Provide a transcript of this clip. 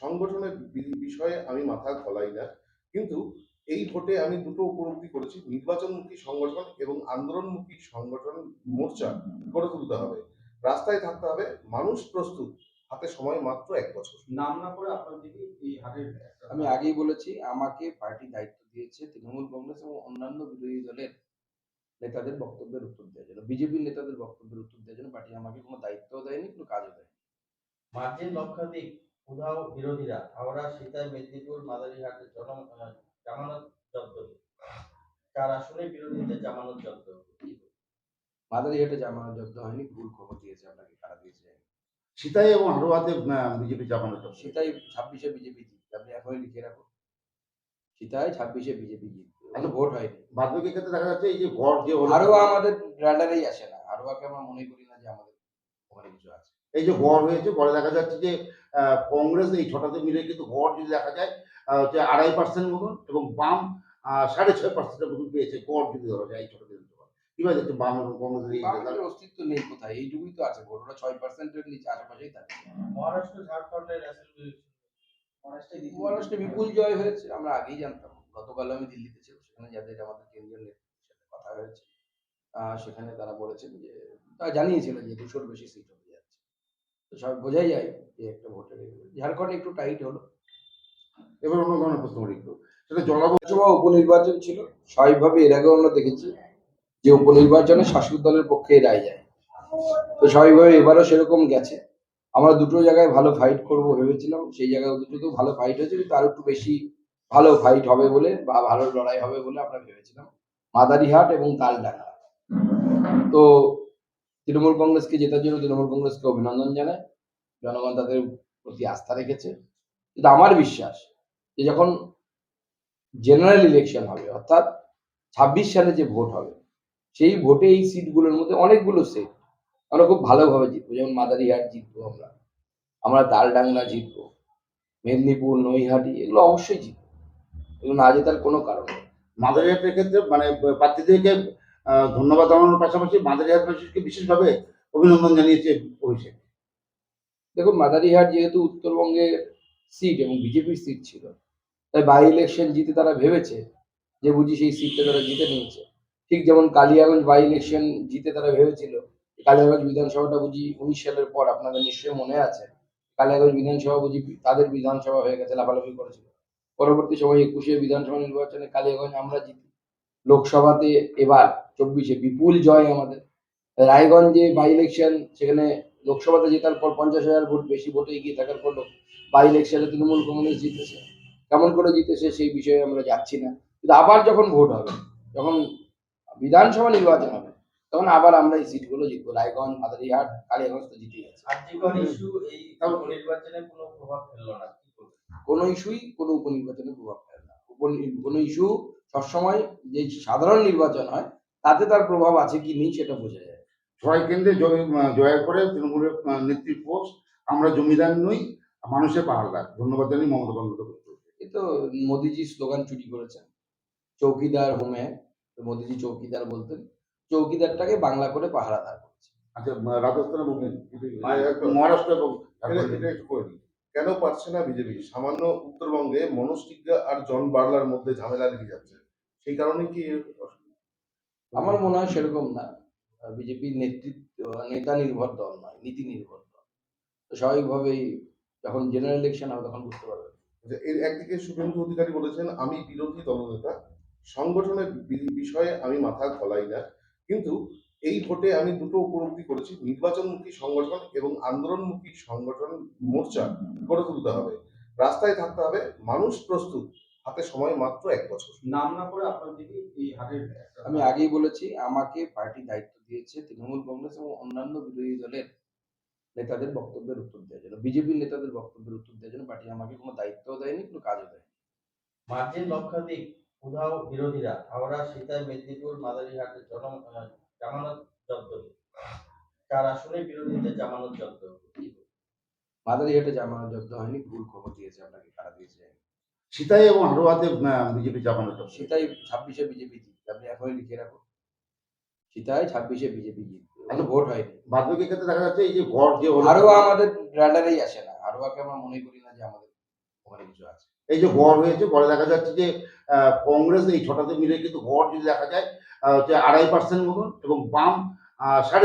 সংগঠনের বিষয়ে আমি মাথা গলাই না। কিন্তু এই ভোটে আমি দুটো উপলব্ধি করেছি নির্বাচনমুখী সংগঠন এবং আন্দোলনমুখী সংগঠন মোর্চা গড়ে তুলতে হবে। রাস্তায় থাকতে হবে মানুষ প্রস্তুত হাতে সময় মাত্র এক বছর। নাম না করে আপনার দিকে এই হাটের আমি আগেই বলেছি আমাকে পার্টি দায়িত্ব দিয়েছে তৃণমূল কংগ্রেস এবং অন্যান্য বিরোধী দলের নেতাদের বক্তব্যের উত্তর দেওয়ার জন্য বিজেপির নেতাদের বক্তব্যের উত্তর দেওয়ার জন্য পার্টি আমাকে কোনো দায়িত্বও দেয়নি কোনো কাজও দেয়নি। মার্জিন লক্ষাধিক উধাও বিরোধীরা হাওড়া সীতায় মেদিনীপুর মাদারিহাটে জন জামানত জব্দ চার আসনে বিরোধীদের জামানত জব্দ মাদারিহাটে জামানত জব্দ হয়নি ভুল খবর দিয়েছে আপনাকে কারা দিয়েছে। সীতাই এবং হারোয়াতে বিজেপি জামানত হবে। সেটাই ছাব্বিশে বিজেপি জিতবে আপনি এখনই লিখে রাখুন? সেটাই ছাব্বিশে বিজেপি জিতবে এখন ভোট হয়নি। বাদ বাকি ক্ষেত্রে দেখা যাচ্ছে এই যে গড় যে হারোয়া আমাদের রাডারেই আসে না হারোয়াকে আমরা মনে করি না যে আমাদের ওখানে কিছু আছে। এই যে গড় হয়েছে পরে দেখা যাচ্ছে যে কংগ্রেস এই ছটাতে মিলে কিন্তু গড় যদি দেখা যায় আহ, হচ্ছে আড়াই পার্সেন্ট মতন এবং বাম আহ, সাড়ে ছয় পার্সেন্টের মতন পেয়েছে গড় যদি ধরা যায় এই ছটা বিধানসভা কীভাবে দেখছে বাম এবং কংগ্রেসের অস্তিত্ব নেই কোথায়? এইটুকুই তো আছে ভোট ছয় পার্সেন্টের নিচে আশেপাশেই থাকে। মহারাষ্ট্র ঝাড়খণ্ডের মহারাষ্ট্রে বিপুল জয় হয়েছে আমরা আগেই জানতাম। গতকাল আমি দিল্লিতে ছিল সেখানে যাদের আমাদের কেন্দ্রীয় নেতৃত্বের সাথে কথা হয়েছে আহ, সেখানে তারা বলেছেন যে তারা জানিয়েছিলেন যে দুশোর বেশি সিট তো সব বোঝাই যায় যে একটা ভোটের ঝাড়খণ্ডে একটু টাইট হলো। এবার অন্য ধরনের প্রশ্ন করি সেটা লোকসভা উপনির্বাচন ছিল। স্বাভাবিকভাবে এর আগেও আমরা দেখেছি যে উপনির্বাচনে শাসক দলের পক্ষে রায় যায়। তো স্বাভাবিকভাবে এবারও সেরকম গেছে। আমরা দুটো জায়গায় ভালো ফাইট করব ভেবেছিলাম। সেই জায়গায় দুটোতেও ভালো ফাইট হয়েছে, কিন্তু আরও একটু বেশি ভালো ফাইট হবে বলে বা ভালো লড়াই হবে বলে আমরা ভেবেছিলাম। মাদারিহাট এবং তালডাঙ্গা। তো তৃণমূল কংগ্রেসকে জেতার জন্য তৃণমূল কংগ্রেসকে অভিনন্দন জানায় জনগণ তাদের প্রতি আস্থা রেখেছে। কিন্তু আমার বিশ্বাস যে যখন জেনারেল ইলেকশন হবে, অর্থাৎ ছাব্বিশ সালে যে ভোট হবে, সেই ভোটে এই সিটগুলোর মধ্যে অনেকগুলো সিট আমরা খুব ভালোভাবে জিতবো। যেমন মাদারিহাট জিতবো আমরা আমরা তালডাংলা জিতবো, মেদিনীপুর, নৈহাটি, এগুলো অবশ্যই জিতবো। এগুলো না জেতার কোনো কারণ নেই। মাদারিহাটের ক্ষেত্রে মানে প্রার্থীদেরকে ধন্যবাদ জানানোর পাশাপাশি মাদারিহাটবাসীকে বিশেষভাবে অভিনন্দন জানিয়েছে অভিষেক। দেখুন মাদারিহাট যেহেতু উত্তরবঙ্গের সিট এবং বিজেপির সিট ছিল, তাই বাই ইলেকশন জিতে তারা ভেবেছে যে বুঝি সেই সিটটা তারা জিতে নিয়েছে। ঠিক যেমন কালিয়াগঞ্জ বাই ইলেকশন জিতে তারা ভেবেছিল, কালিয়াগঞ্জ বিধানসভাটা বুঝি উনিশ সালের পর, আপনাদের নিশ্চয়ই মনে আছে, কালিয়াগঞ্জ বিধানসভা বুঝি তাদের বিধানসভা হয়ে গেছে, লাফালাফি করেছিল। পরবর্তী সময় একুশে বিধানসভা নির্বাচনে কালিয়াগঞ্জ আমরা জিতি। লোকসভাতে এবার চব্বিশে বিপুল জয় আমাদের। রায়গঞ্জে বাই ইলেকশন সেখানে লোকসভাতে জেতার পর পঞ্চাশ হাজার ভোট বেশি ভোটে এগিয়ে থাকার পর বাই ইলেকশনে তৃণমূল কংগ্রেস জিতেছে। কেমন করে জিতেছে সেই বিষয়ে আমরা যাচ্ছি না। কিন্তু আবার যখন ভোট হবে যখন বিধানসভা নির্বাচন হবে তখন আবার আমরা এই সিটগুলো জিতবো। রায়গঞ্জ মাদারিহাট কালিয়াগঞ্জ তো জিতে গেছে কোনো প্রভাব ফেলল না কি ইস্যুই কোনো উপনির্বাচনে প্রভাব ফেলে না। কোনো ইস্যু সবসময় যে সাধারণ নির্বাচন হয় তাতে তার প্রভাব আছে কি নেই সেটা বোঝা যায়। ছয় কেন্দ্রে জয় জয়ের পরে তৃণমূলের পোস্ট আমরা জমিদার নই মানুষের পাহাড়দার ধন্যবাদ জানি মমতা বন্দ্যোপাধ্যায় এ তো মোদিজি স্লোগান চুরি করেছেন। চৌকিদার হোমে মোদিজি চৌকিদার বলতেন চৌকিদারটাকে বাংলা করে পাহারাদার করেছে। আচ্ছা রাজস্থান এবং মহারাষ্ট্র। এবং। কেন পারছে না বিজেপি? সামান্য উত্তরবঙ্গে মনোজ আর জন বার্লার মধ্যে ঝামেলা লেগে যাচ্ছে। সেই কারণে কি আমার মনে হয় সেরকম না। বিজেপি নেতৃত্ব, নেতা নির্ভর দল নয়, নীতি নির্ভর দল। তো স্বাভাবিকভাবেই যখন জেনারেল ইলেকশন হবে তখন বুঝতে পারবে এর একদিকে শুভেন্দু অধিকারী বলেছেন, আমি বিরোধী দলনেতা, সংগঠনের বিষয়ে আমি মাথা গলাই না। কিন্তু এই ভোটে আমি দুটো উপলব্ধি করেছি, নির্বাচনমুখী সংগঠন এবং আন্দোলনমুখী সংগঠন মোর্চা গড়ে তুলতে হবে। রাস্তায় থাকতে হবে, মানুষ প্রস্তুত হাতে সময় মাত্র এক বছর। নাম না করে আপনার দিকে এই হাটের আমি আগেই বলেছি আমাকে পার্টি দায়িত্ব দিয়েছে তৃণমূল কংগ্রেস এবং অন্যান্য বিরোধী দলের নেতাদের বক্তব্যের উত্তর দেওয়ার জন্য। বিজেপির নেতাদের বক্তব্যের উত্তর দেওয়ার জন্য পার্টি আমাকে কোনো দায়িত্বও দেয়নি কোনো কাজও দেয়নি। মার্জিন লক্ষাধিক উধাও বিরোধীরা হাওড়া সীতায় মেদিনীপুর মাদারিহাটে জন আহ, জামানত জব্দ চার আসনে বিরোধীদের জামানত জব্দ। মাদারিহাটে জামানত জব্দ হয়নি ভুল খবর দিয়েছে আপনাকে কারা দিয়েছে। সীতাই এবং হারোয়াতে বিজেপি জামানত হবে। সেটাই ছাব্বিশে বিজেপি জিতবে। আপনি এখনই লিখে রাখুন সেটাই ছাব্বিশে বিজেপি জিতবে। এখন ভোট হয়নি। বাদবাকি ক্ষেত্রে দেখা যাচ্ছে এই যে গড় যে আরও আমাদের রাডারেই আসে না। আরোয়াকে আমরা মনে করি না যে আমাদের ওখানে কিছু আছে। এই যে গড় হয়েছে গড়ে দেখা যাচ্ছে যে কংগ্রেস এই ছটাতে মিলে কিন্তু গড় যদি দেখা যায় হচ্ছে আড়াই পার্সেন্ট মতন এবং বাম আহ, সাড়ে